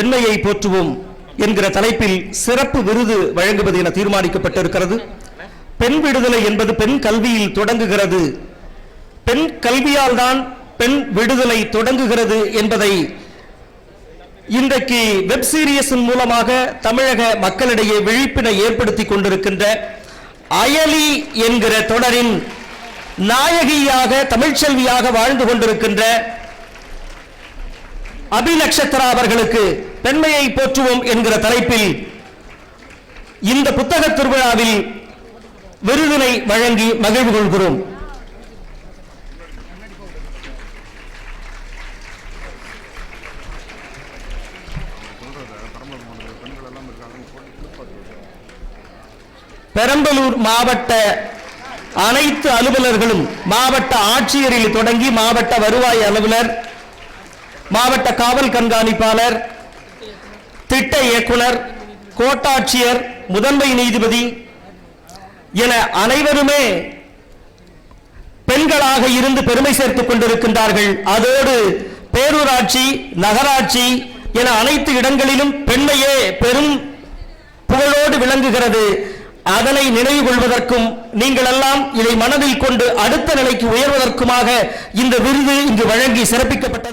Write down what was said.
பெண்மையை போற்றுவோம் என்கிற தலைப்பில் சிறப்பு விருது வழங்குவது என தீர்மானிக்கப்பட்டிருக்கிறது. பெண் விடுதலை என்பது பெண் கல்வியில் தொடங்குகிறது. பெண் கல்வியால் தான் பெண் விடுதலை தொடங்குகிறது என்பதை இன்றைக்கு வெப் சீரியஸின் மூலமாக தமிழக மக்களிடையே விழிப்பினை ஏற்படுத்தி கொண்டிருக்கின்ற அயலி என்கிற தொடரின் நாயகியாக தமிழ்ச்செல்வியாக வாழ்ந்து கொண்டிருக்கின்ற அபிலட்சத்திரா அவர்களுக்கு பெண்மையை போற்றுவோம் என்கிற தலைப்பில் இந்த புத்தக திருவிழாவில் விருதினை வழங்கி மகிழ்வு கொள்கிறோம். பெரம்பலூர் மாவட்ட அனைத்து அலுவலர்களும் மாவட்ட ஆட்சியரில் தொடங்கி மாவட்ட வருவாய் அலுவலர் மாவட்ட காவல் கண்காணிப்பாளர் திட்ட இயக்குனர் கோட்டாட்சியர் முதன்மை நீதிபதி என அனைவருமே பெண்களாக இருந்து பெருமை சேர்த்துக் கொண்டிருக்கின்றார்கள். அதோடு பேரூராட்சி நகராட்சி என அனைத்து இடங்களிலும் பெண்மையே பெரும் புகழோடு விளங்குகிறது. அதனை நினைவு கொள்வதற்கும் நீங்கள் எல்லாம் இதை மனதில் கொண்டு அடுத்த நிலைக்கு உயர்வதற்குமாக இந்த விருது இங்கு வழங்கி சிறப்பிக்கப்பட்டது.